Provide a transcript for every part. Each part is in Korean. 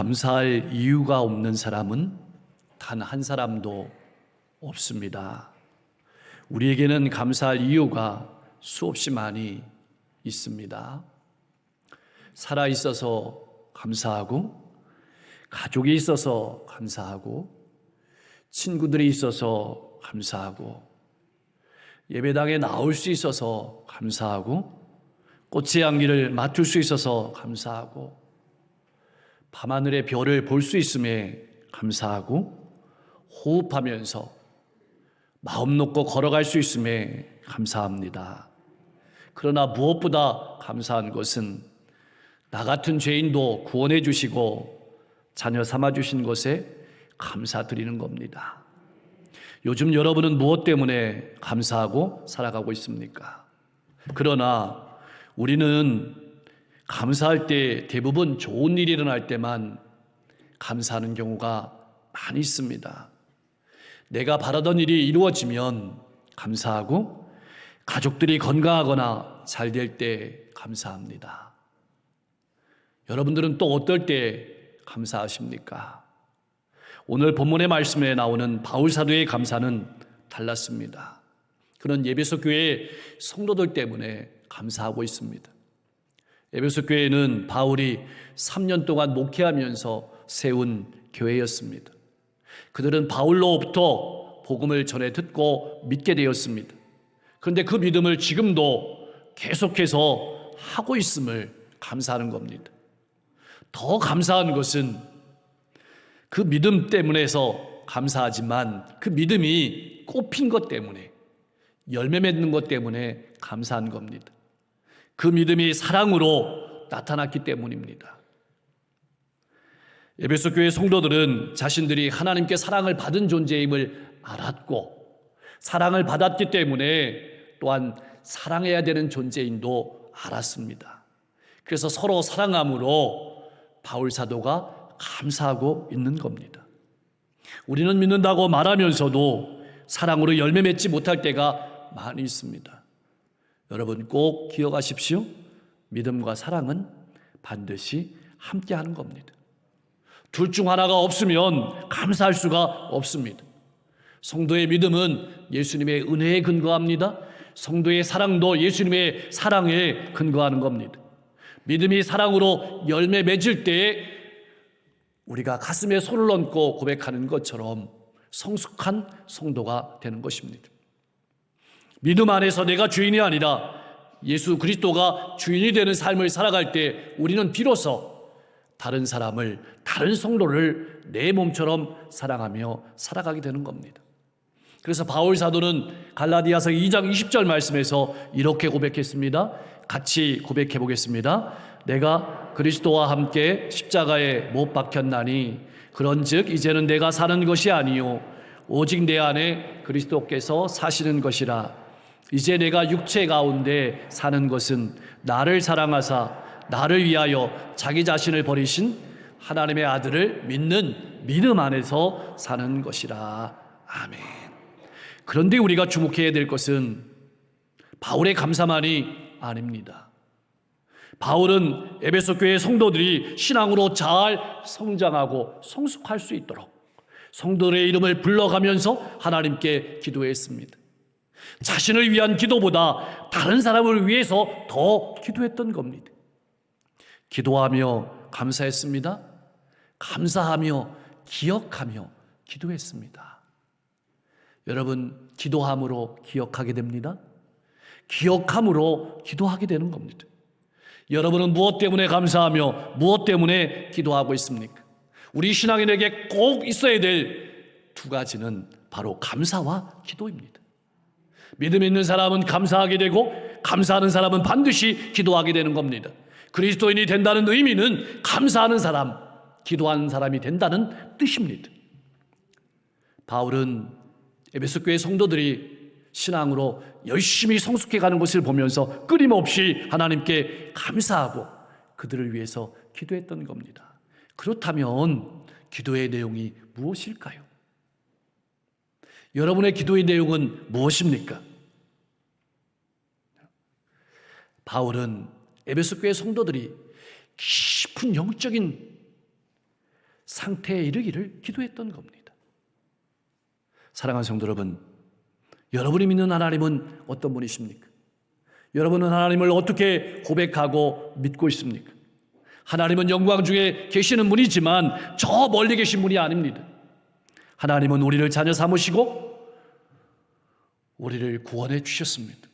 감사할 이유가 없는 사람은 단 한 사람도 없습니다. 우리에게는 감사할 이유가 수없이 많이 있습니다. 살아 있어서 감사하고, 가족이 있어서 감사하고, 친구들이 있어서 감사하고, 예배당에 나올 수 있어서 감사하고, 꽃의 향기를 맡을 수 있어서 감사하고, 밤하늘의 별을 볼 수 있음에 감사하고, 호흡하면서 마음 놓고 걸어갈 수 있음에 감사합니다. 그러나 무엇보다 감사한 것은 나 같은 죄인도 구원해 주시고 자녀 삼아 주신 것에 감사드리는 겁니다. 요즘 여러분은 무엇 때문에 감사하고 살아가고 있습니까? 그러나 우리는 감사할 때 대부분 좋은 일이 일어날 때만 감사하는 경우가 많이 있습니다. 내가 바라던 일이 이루어지면 감사하고 가족들이 건강하거나 잘 될 때 감사합니다. 여러분들은 또 어떨 때 감사하십니까? 오늘 본문의 말씀에 나오는 바울 사도의 감사는 달랐습니다. 그는 예배소 교회 성도들 때문에 감사하고 있습니다. 예배소 교회는 바울이 3년 동안 목회하면서 세운 교회였습니다. 그들은 바울로부터 복음을 전해 듣고 믿게 되었습니다. 그런데 그 믿음을 지금도 계속해서 하고 있음을 감사하는 겁니다. 더 감사한 것은 그 믿음 때문에서 감사하지만 그 믿음이 꽃핀 것 때문에 열매 맺는 것 때문에 감사한 겁니다. 그 믿음이 사랑으로 나타났기 때문입니다. 에베소 교회 성도들은 자신들이 하나님께 사랑을 받은 존재임을 알았고 사랑을 받았기 때문에 또한 사랑해야 되는 존재인도 알았습니다. 그래서 서로 사랑함으로 바울 사도가 감사하고 있는 겁니다. 우리는 믿는다고 말하면서도 사랑으로 열매 맺지 못할 때가 많이 있습니다. 여러분 꼭 기억하십시오. 믿음과 사랑은 반드시 함께 하는 겁니다. 둘 중 하나가 없으면 감사할 수가 없습니다. 성도의 믿음은 예수님의 은혜에 근거합니다. 성도의 사랑도 예수님의 사랑에 근거하는 겁니다. 믿음이 사랑으로 열매 맺을 때에 우리가 가슴에 손을 얹고 고백하는 것처럼 성숙한 성도가 되는 것입니다. 믿음 안에서 내가 주인이 아니라 예수 그리스도가 주인이 되는 삶을 살아갈 때 우리는 비로소 다른 사람을, 다른 성도를 내 몸처럼 사랑하며 살아가게 되는 겁니다. 그래서 바울 사도는 갈라디아서 2장 20절 말씀에서 이렇게 고백했습니다. 같이 고백해 보겠습니다. 내가 그리스도와 함께 십자가에 못 박혔나니 그런즉 이제는 내가 사는 것이 아니요 오직 내 안에 그리스도께서 사시는 것이라 이제 내가 육체 가운데 사는 것은 나를 사랑하사 나를 위하여 자기 자신을 버리신 하나님의 아들을 믿는 믿음 안에서 사는 것이라. 아멘. 그런데 우리가 주목해야 될 것은 바울의 감사만이 아닙니다. 바울은 에베소 교회 성도들이 신앙으로 잘 성장하고 성숙할 수 있도록 성도들의 이름을 불러가면서 하나님께 기도했습니다. 자신을 위한 기도보다 다른 사람을 위해서 더 기도했던 겁니다. 기도하며 감사했습니다. 감사하며 기억하며 기도했습니다. 여러분, 기도함으로 기억하게 됩니다. 기억함으로 기도하게 되는 겁니다. 여러분은 무엇 때문에 감사하며 무엇 때문에 기도하고 있습니까? 우리 신앙인에게 꼭 있어야 될 두 가지는 바로 감사와 기도입니다. 믿음 있는 사람은 감사하게 되고 감사하는 사람은 반드시 기도하게 되는 겁니다. 그리스도인이 된다는 의미는 감사하는 사람, 기도하는 사람이 된다는 뜻입니다. 바울은 에베소 교회 성도들이 신앙으로 열심히 성숙해 가는 것을 보면서 끊임없이 하나님께 감사하고 그들을 위해서 기도했던 겁니다. 그렇다면 기도의 내용이 무엇일까요? 여러분의 기도의 내용은 무엇입니까? 바울은 에베소 교회 성도들이 깊은 영적인 상태에 이르기를 기도했던 겁니다. 사랑하는 성도 여러분, 여러분이 믿는 하나님은 어떤 분이십니까? 여러분은 하나님을 어떻게 고백하고 믿고 있습니까? 하나님은 영광 중에 계시는 분이지만 저 멀리 계신 분이 아닙니다. 하나님은 우리를 자녀 삼으시고 우리를 구원해 주셨습니다.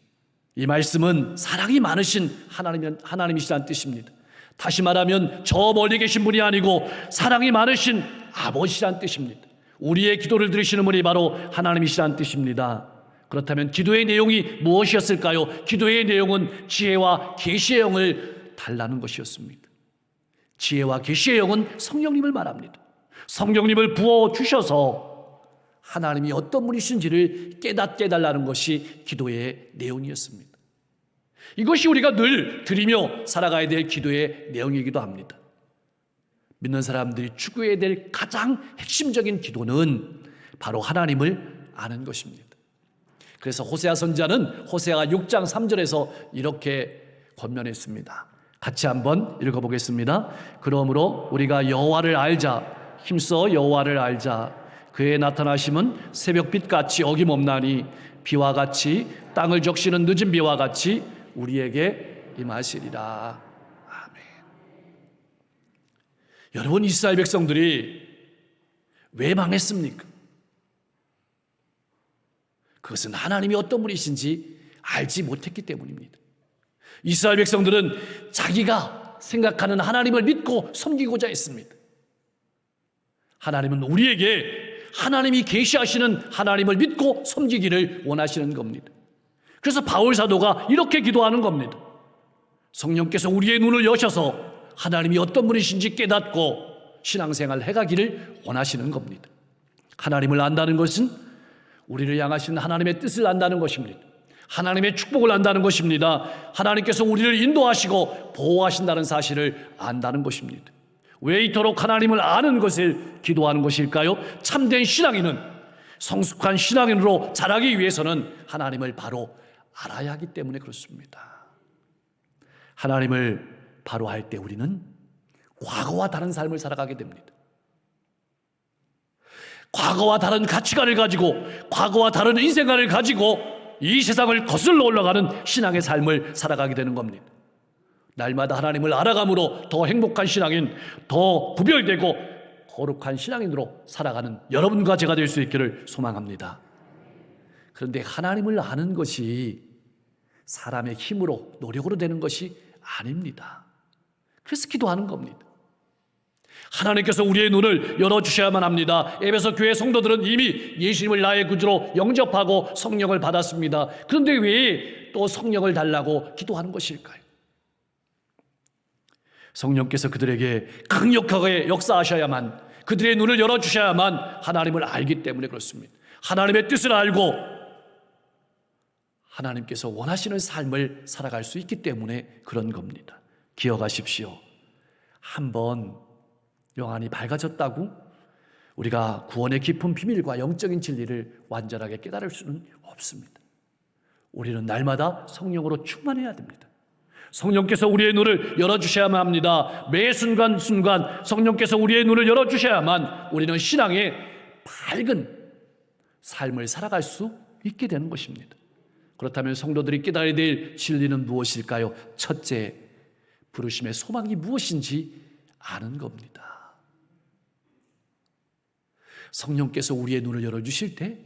이 말씀은 사랑이 많으신 하나님, 하나님이시란 뜻입니다. 다시 말하면 저 멀리 계신 분이 아니고 사랑이 많으신 아버지란 뜻입니다. 우리의 기도를 들으시는 분이 바로 하나님이시란 뜻입니다. 그렇다면 기도의 내용이 무엇이었을까요? 기도의 내용은 지혜와 계시의 영을 달라는 것이었습니다. 지혜와 계시의 영은 성령님을 말합니다. 성령님을 부어 주셔서 하나님이 어떤 분이신지를 깨닫게 달라는 것이 기도의 내용이었습니다. 이것이 우리가 늘 드리며 살아가야 될 기도의 내용이기도 합니다. 믿는 사람들이 추구해야 될 가장 핵심적인 기도는 바로 하나님을 아는 것입니다. 그래서 호세아 선자는 호세아가 6장 3절에서 이렇게 권면했습니다. 같이 한번 읽어보겠습니다. 그러므로 우리가 여호와를 알자, 힘써 여호와를 알자. 그의 나타나심은 새벽빛 같이 어김없나니 비와 같이 땅을 적시는 늦은 비와 같이 우리에게 임하시리라. 아멘. 여러분 이스라엘 백성들이 왜 망했습니까? 그것은 하나님이 어떤 분이신지 알지 못했기 때문입니다. 이스라엘 백성들은 자기가 생각하는 하나님을 믿고 섬기고자 했습니다. 하나님은 우리에게 하나님이 계시하시는 하나님을 믿고 섬기기를 원하시는 겁니다. 그래서 바울 사도가 이렇게 기도하는 겁니다. 성령께서 우리의 눈을 여셔서 하나님이 어떤 분이신지 깨닫고 신앙생활 해가기를 원하시는 겁니다. 하나님을 안다는 것은 우리를 향하신 하나님의 뜻을 안다는 것입니다. 하나님의 축복을 안다는 것입니다. 하나님께서 우리를 인도하시고 보호하신다는 사실을 안다는 것입니다. 왜 이토록 하나님을 아는 것을 기도하는 것일까요? 참된 신앙인은 성숙한 신앙인으로 자라기 위해서는 하나님을 바로 알아야 하기 때문에 그렇습니다. 하나님을 바로 할때 우리는 과거와 다른 삶을 살아가게 됩니다. 과거와 다른 가치관을 가지고 과거와 다른 인생관을 가지고 이 세상을 거슬러 올라가는 신앙의 삶을 살아가게 되는 겁니다. 날마다 하나님을 알아감으로 더 행복한 신앙인, 더 구별되고 거룩한 신앙인으로 살아가는 여러분과 제가 될 수 있기를 소망합니다. 그런데 하나님을 아는 것이 사람의 힘으로 노력으로 되는 것이 아닙니다. 그래서 기도하는 겁니다. 하나님께서 우리의 눈을 열어주셔야만 합니다. 에베소 교회 성도들은 이미 예수님을 나의 구주로 영접하고 성령을 받았습니다. 그런데 왜 또 성령을 달라고 기도하는 것일까요? 성령께서 그들에게 강력하게 역사하셔야만 그들의 눈을 열어주셔야만 하나님을 알기 때문에 그렇습니다. 하나님의 뜻을 알고 하나님께서 원하시는 삶을 살아갈 수 있기 때문에 그런 겁니다. 기억하십시오. 한번 영안이 밝아졌다고 우리가 구원의 깊은 비밀과 영적인 진리를 완전하게 깨달을 수는 없습니다. 우리는 날마다 성령으로 충만해야 됩니다. 성령께서 우리의 눈을 열어주셔야만 합니다. 매 순간 순간 성령께서 우리의 눈을 열어주셔야만 우리는 신앙의 밝은 삶을 살아갈 수 있게 되는 것입니다. 그렇다면 성도들이 깨달아야 될 진리는 무엇일까요? 첫째, 부르심의 소망이 무엇인지 아는 겁니다. 성령께서 우리의 눈을 열어주실 때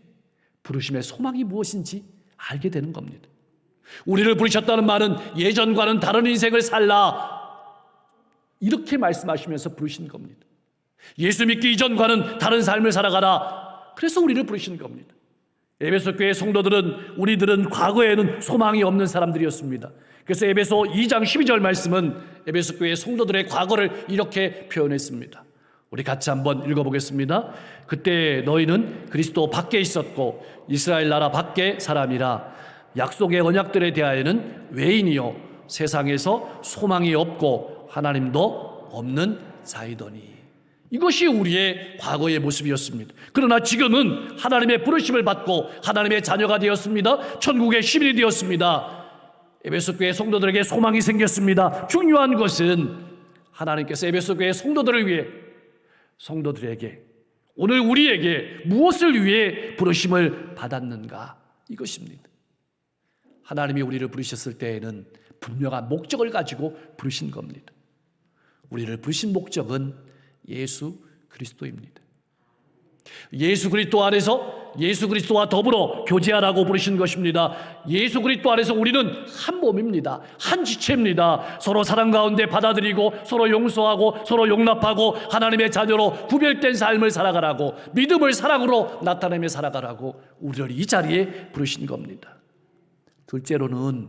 부르심의 소망이 무엇인지 알게 되는 겁니다. 우리를 부르셨다는 말은 예전과는 다른 인생을 살라 이렇게 말씀하시면서 부르신 겁니다. 예수 믿기 이전과는 다른 삶을 살아가라. 그래서 우리를 부르신 겁니다. 에베소 교회 성도들은 우리들은 과거에는 소망이 없는 사람들이었습니다. 그래서 에베소 2장 12절 말씀은 에베소 교회 성도들의 과거를 이렇게 표현했습니다. 우리 같이 한번 읽어보겠습니다. 그때 너희는 그리스도 밖에 있었고 이스라엘 나라 밖에 사람이라 약속의 언약들에 대하여는 외인이요 세상에서 소망이 없고 하나님도 없는 자이더니 이것이 우리의 과거의 모습이었습니다. 그러나 지금은 하나님의 부르심을 받고 하나님의 자녀가 되었습니다. 천국의 시민이 되었습니다. 에베소 교회 성도들에게 소망이 생겼습니다. 중요한 것은 하나님께서 에베소 교회 성도들을 위해 성도들에게 오늘 우리에게 무엇을 위해 부르심을 받았는가 이것입니다. 하나님이 우리를 부르셨을 때에는 분명한 목적을 가지고 부르신 겁니다. 우리를 부르신 목적은 예수 그리스도입니다. 예수 그리스도 안에서 예수 그리스도와 더불어 교제하라고 부르신 것입니다. 예수 그리스도 안에서 우리는 한 몸입니다. 한 지체입니다. 서로 사랑 가운데 받아들이고 서로 용서하고 서로 용납하고 하나님의 자녀로 구별된 삶을 살아가라고 믿음을 사랑으로 나타내며 살아가라고 우리를 이 자리에 부르신 겁니다. 둘째로는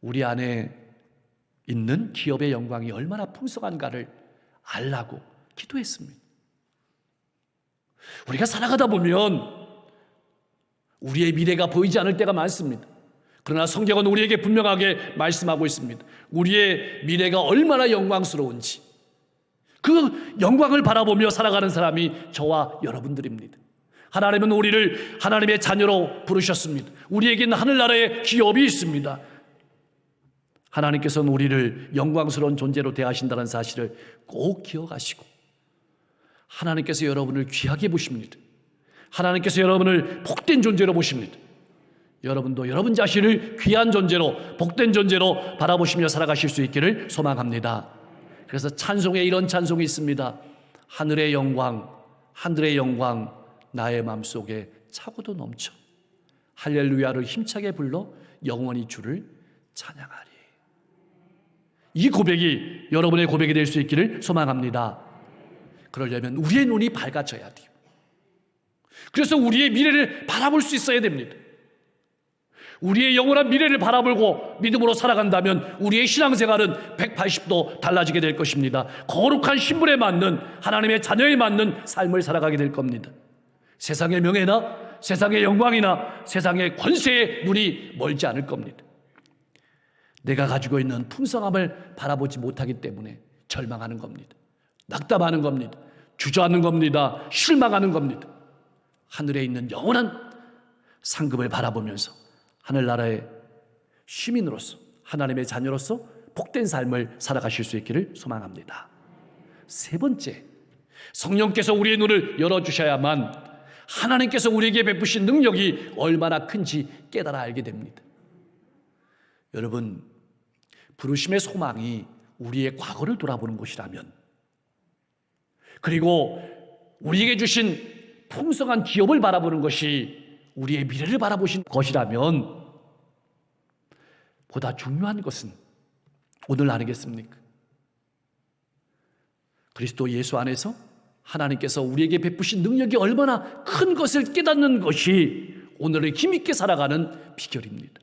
우리 안에 있는 기업의 영광이 얼마나 풍성한가를 알라고 기도했습니다. 우리가 살아가다 보면 우리의 미래가 보이지 않을 때가 많습니다. 그러나 성경은 우리에게 분명하게 말씀하고 있습니다. 우리의 미래가 얼마나 영광스러운지 그 영광을 바라보며 살아가는 사람이 저와 여러분들입니다. 하나님은 우리를 하나님의 자녀로 부르셨습니다. 우리에게는 하늘나라의 기업이 있습니다. 하나님께서는 우리를 영광스러운 존재로 대하신다는 사실을 꼭 기억하시고 하나님께서 여러분을 귀하게 보십니다. 하나님께서 여러분을 복된 존재로 보십니다. 여러분도 여러분 자신을 귀한 존재로 복된 존재로 바라보시며 살아가실 수 있기를 소망합니다. 그래서 찬송에 이런 찬송이 있습니다. 하늘의 영광, 하늘의 영광 나의 마음속에 차고도 넘쳐 할렐루야를 힘차게 불러 영원히 주를 찬양하리. 이 고백이 여러분의 고백이 될 수 있기를 소망합니다. 그러려면 우리의 눈이 밝아져야 돼요. 그래서 우리의 미래를 바라볼 수 있어야 됩니다. 우리의 영원한 미래를 바라보고 믿음으로 살아간다면 우리의 신앙생활은 180도 달라지게 될 것입니다. 거룩한 신분에 맞는 하나님의 자녀에 맞는 삶을 살아가게 될 겁니다. 세상의 명예나 세상의 영광이나 세상의 권세에 눈이 멀지 않을 겁니다. 내가 가지고 있는 풍성함을 바라보지 못하기 때문에 절망하는 겁니다. 낙담하는 겁니다. 주저하는 겁니다. 실망하는 겁니다. 하늘에 있는 영원한 상급을 바라보면서 하늘나라의 시민으로서 하나님의 자녀로서 복된 삶을 살아가실 수 있기를 소망합니다. 세 번째, 성령께서 우리의 눈을 열어주셔야만 하나님께서 우리에게 베푸신 능력이 얼마나 큰지 깨달아 알게 됩니다. 여러분, 부르심의 소망이 우리의 과거를 돌아보는 것이라면, 그리고 우리에게 주신 풍성한 기업을 바라보는 것이 우리의 미래를 바라보신 것이라면, 보다 중요한 것은 오늘 아니겠습니까? 그리스도 예수 안에서 하나님께서 우리에게 베푸신 능력이 얼마나 큰 것을 깨닫는 것이 오늘을 힘있게 살아가는 비결입니다.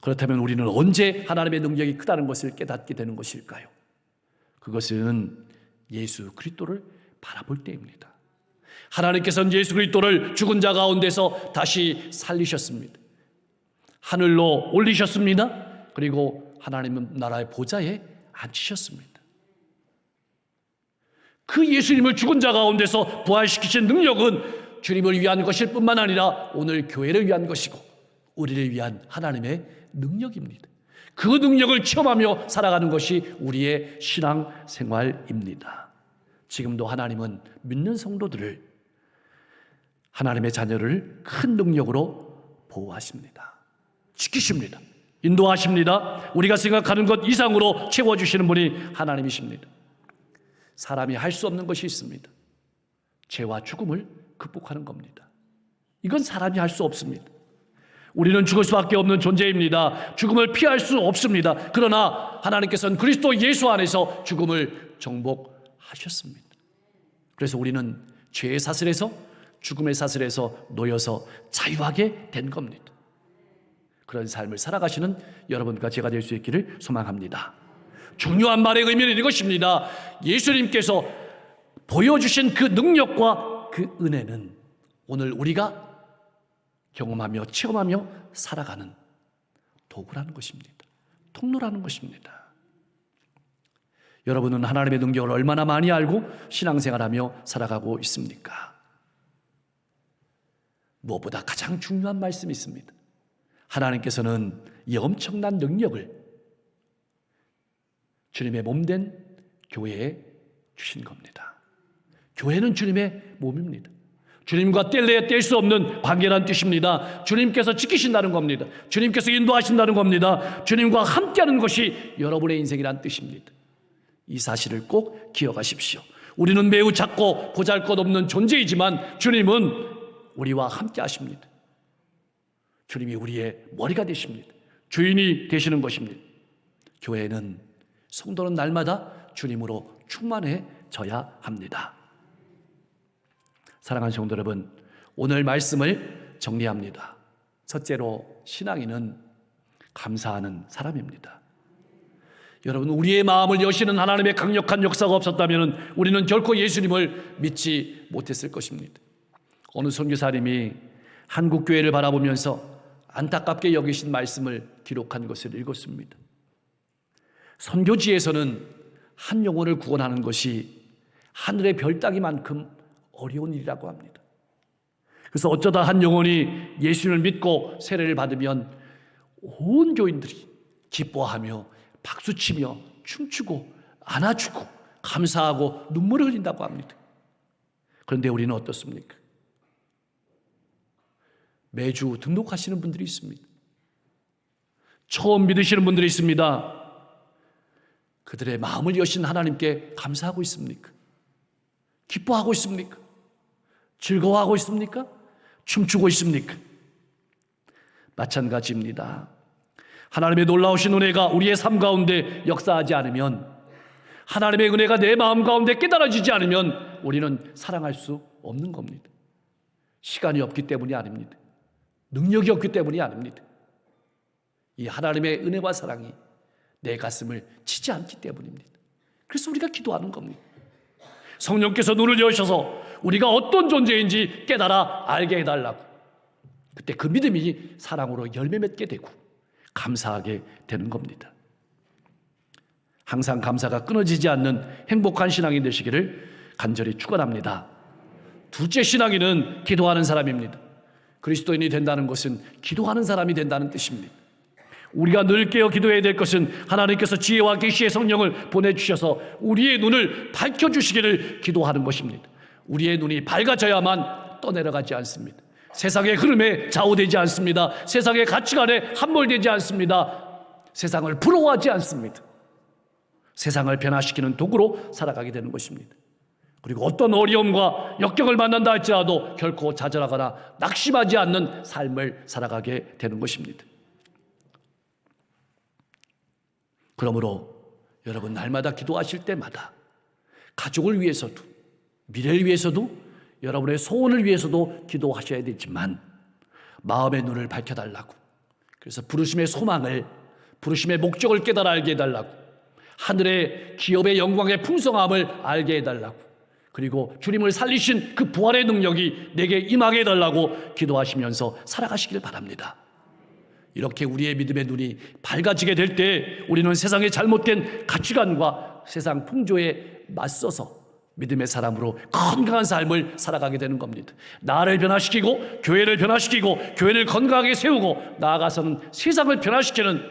그렇다면 우리는 언제 하나님의 능력이 크다는 것을 깨닫게 되는 것일까요? 그것은 예수 그리스도를 바라볼 때입니다. 하나님께서는 예수 그리스도를 죽은 자 가운데서 다시 살리셨습니다. 하늘로 올리셨습니다. 그리고 하나님 나라의 보좌에 앉히셨습니다. 그 예수님을 죽은 자 가운데서 부활시키신 능력은 주님을 위한 것일 뿐만 아니라 오늘 교회를 위한 것이고 우리를 위한 하나님의 능력입니다. 그 능력을 체험하며 살아가는 것이 우리의 신앙 생활입니다. 지금도 하나님은 믿는 성도들을 하나님의 자녀를 큰 능력으로 보호하십니다. 지키십니다. 인도하십니다. 우리가 생각하는 것 이상으로 채워주시는 분이 하나님이십니다. 사람이 할 수 없는 것이 있습니다. 죄와 죽음을 극복하는 겁니다. 이건 사람이 할 수 없습니다. 우리는 죽을 수밖에 없는 존재입니다. 죽음을 피할 수 없습니다. 그러나 하나님께서는 그리스도 예수 안에서 죽음을 정복하셨습니다. 그래서 우리는 죄의 사슬에서 죽음의 사슬에서 놓여서 자유하게 된 겁니다. 그런 삶을 살아가시는 여러분과 제가 될 수 있기를 소망합니다. 중요한 말의 의미는 이것입니다. 예수님께서 보여주신 그 능력과 그 은혜는 오늘 우리가 경험하며 체험하며 살아가는 도구라는 것입니다. 통로라는 것입니다. 여러분은 하나님의 능력을 얼마나 많이 알고 신앙생활하며 살아가고 있습니까? 무엇보다 가장 중요한 말씀이 있습니다. 하나님께서는 이 엄청난 능력을 주님의 몸된 교회에 주신 겁니다. 교회는 주님의 몸입니다. 주님과 뗄래야 뗄 수 없는 관계란 뜻입니다. 주님께서 지키신다는 겁니다. 주님께서 인도하신다는 겁니다. 주님과 함께하는 것이 여러분의 인생이란 뜻입니다. 이 사실을 꼭 기억하십시오. 우리는 매우 작고 보잘 것 없는 존재이지만 주님은 우리와 함께 하십니다. 주님이 우리의 머리가 되십니다. 주인이 되시는 것입니다. 교회는 성도는 날마다 주님으로 충만해져야 합니다. 사랑하는 성도 여러분, 오늘 말씀을 정리합니다. 첫째로 신앙인은 감사하는 사람입니다. 여러분, 우리의 마음을 여시는 하나님의 강력한 역사가 없었다면 우리는 결코 예수님을 믿지 못했을 것입니다. 어느 선교사님이 한국 교회를 바라보면서 안타깝게 여기신 말씀을 기록한 것을 읽었습니다. 선교지에서는 한 영혼을 구원하는 것이 하늘의 별 따기만큼 어려운 일이라고 합니다. 그래서 어쩌다 한 영혼이 예수를 믿고 세례를 받으면 온 교인들이 기뻐하며 박수치며 춤추고 안아주고 감사하고 눈물을 흘린다고 합니다. 그런데 우리는 어떻습니까? 매주 등록하시는 분들이 있습니다. 처음 믿으시는 분들이 있습니다. 그들의 마음을 여신 하나님께 감사하고 있습니까? 기뻐하고 있습니까? 즐거워하고 있습니까? 춤추고 있습니까? 마찬가지입니다. 하나님의 놀라우신 은혜가 우리의 삶 가운데 역사하지 않으면 하나님의 은혜가 내 마음 가운데 깨달아지지 않으면 우리는 사랑할 수 없는 겁니다. 시간이 없기 때문이 아닙니다. 능력이 없기 때문이 아닙니다. 이 하나님의 은혜와 사랑이 내 가슴을 치지 않기 때문입니다. 그래서 우리가 기도하는 겁니다. 성령께서 눈을 여셔서 우리가 어떤 존재인지 깨달아 알게 해달라고. 그때 그 믿음이 사랑으로 열매 맺게 되고 감사하게 되는 겁니다. 항상 감사가 끊어지지 않는 행복한 신앙이 되시기를 간절히 축원합니다. 둘째 신앙인은 기도하는 사람입니다. 그리스도인이 된다는 것은 기도하는 사람이 된다는 뜻입니다. 우리가 늘 깨어 기도해야 될 것은 하나님께서 지혜와 계시의 성령을 보내주셔서 우리의 눈을 밝혀주시기를 기도하는 것입니다. 우리의 눈이 밝아져야만 떠내려가지 않습니다. 세상의 흐름에 좌우되지 않습니다. 세상의 가치관에 함몰되지 않습니다. 세상을 부러워하지 않습니다. 세상을 변화시키는 도구로 살아가게 되는 것입니다. 그리고 어떤 어려움과 역경을 만난다 할지라도 결코 좌절하거나 낙심하지 않는 삶을 살아가게 되는 것입니다. 그러므로 여러분 날마다 기도하실 때마다 가족을 위해서도 미래를 위해서도 여러분의 소원을 위해서도 기도하셔야 되지만 마음의 눈을 밝혀달라고 그래서 부르심의 소망을 부르심의 목적을 깨달아 알게 해달라고 하늘의 기업의 영광의 풍성함을 알게 해달라고 그리고 주님을 살리신 그 부활의 능력이 내게 임하게 해달라고 기도하시면서 살아가시길 바랍니다. 이렇게 우리의 믿음의 눈이 밝아지게 될 때 우리는 세상의 잘못된 가치관과 세상 풍조에 맞서서 믿음의 사람으로 건강한 삶을 살아가게 되는 겁니다. 나를 변화시키고 교회를 변화시키고 교회를 건강하게 세우고 나아가서는 세상을 변화시키는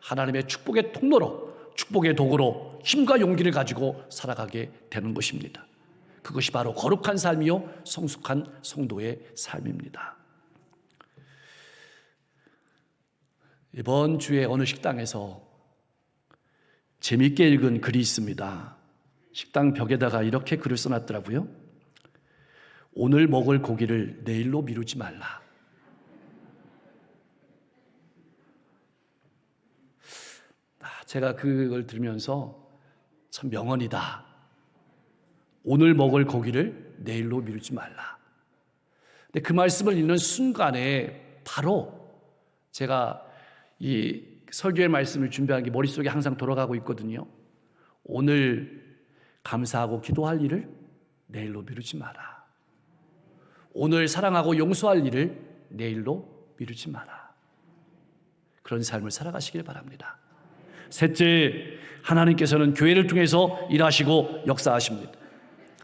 하나님의 축복의 통로로 축복의 도구로 힘과 용기를 가지고 살아가게 되는 것입니다. 그것이 바로 거룩한 삶이요 성숙한 성도의 삶입니다. 이번 주에 어느 식당에서 재밌게 읽은 글이 있습니다. 식당 벽에다가 이렇게 글을 써놨더라고요. 오늘 먹을 고기를 내일로 미루지 말라. 아, 제가 그걸 들으면서 참 명언이다. 오늘 먹을 고기를 내일로 미루지 말라. 근데 그 말씀을 읽는 순간에 바로 제가 이 설교의 말씀을 준비한 게 머릿속에 항상 돌아가고 있거든요. 오늘 감사하고 기도할 일을 내일로 미루지 마라. 오늘 사랑하고 용서할 일을 내일로 미루지 마라. 그런 삶을 살아가시길 바랍니다. 셋째, 하나님께서는 교회를 통해서 일하시고 역사하십니다.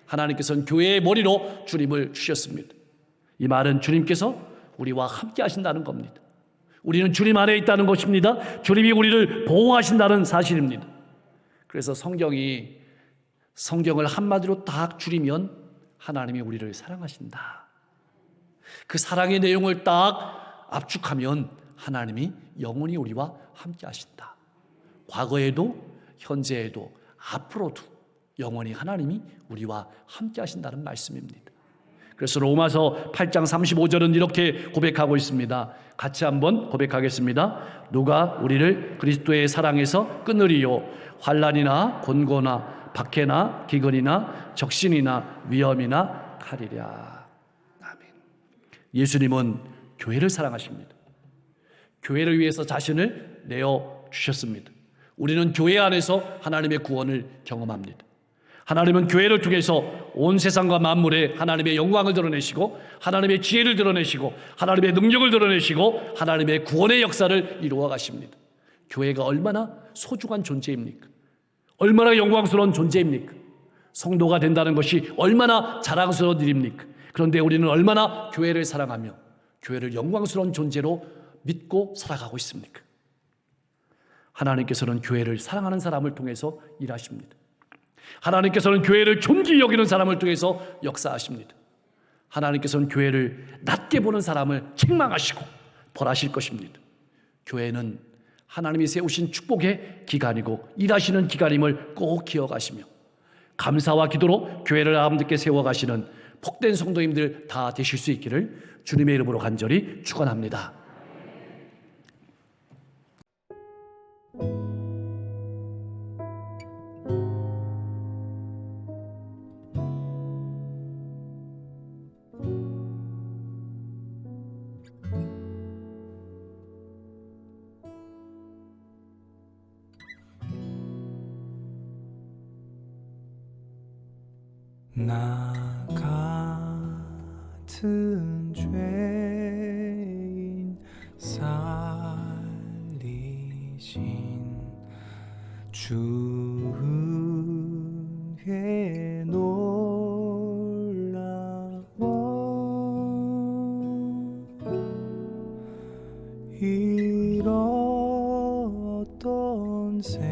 하나님께서는 교회의 머리로 주님을 주셨습니다. 이 말은 주님께서 우리와 함께 하신다는 겁니다. 우리는 주님 안에 있다는 것입니다. 주님이 우리를 보호하신다는 사실입니다. 그래서 성경이 성경을 한마디로 딱 줄이면 하나님이 우리를 사랑하신다. 그 사랑의 내용을 딱 압축하면 하나님이 영원히 우리와 함께 하신다. 과거에도 현재에도 앞으로도 영원히 하나님이 우리와 함께 하신다는 말씀입니다. 그래서 로마서 8장 35절은 이렇게 고백하고 있습니다. 같이 한번 고백하겠습니다. 누가 우리를 그리스도의 사랑에서 끊으리요 환란이나 곤고나 박해나 기근이나 적신이나 위험이나 칼이랴. 아멘. 예수님은 교회를 사랑하십니다. 교회를 위해서 자신을 내어 주셨습니다. 우리는 교회 안에서 하나님의 구원을 경험합니다. 하나님은 교회를 통해서 온 세상과 만물에 하나님의 영광을 드러내시고 하나님의 지혜를 드러내시고 하나님의 능력을 드러내시고 하나님의 구원의 역사를 이루어 가십니다. 교회가 얼마나 소중한 존재입니까? 얼마나 영광스러운 존재입니까? 성도가 된다는 것이 얼마나 자랑스러운 일입니까? 그런데 우리는 얼마나 교회를 사랑하며 교회를 영광스러운 존재로 믿고 살아가고 있습니까? 하나님께서는 교회를 사랑하는 사람을 통해서 일하십니다. 하나님께서는 교회를 존귀 여기는 사람을 통해서 역사하십니다. 하나님께서는 교회를 낮게 보는 사람을 책망하시고 벌하실 것입니다. 교회는 하나님이 세우신 축복의 기간이고 일하시는 기간임을 꼭 기억하시며 감사와 기도로 교회를 아름답게 세워가시는 복된 성도님들 다 되실 수 있기를 주님의 이름으로 간절히 축원합니다. 잃었던 생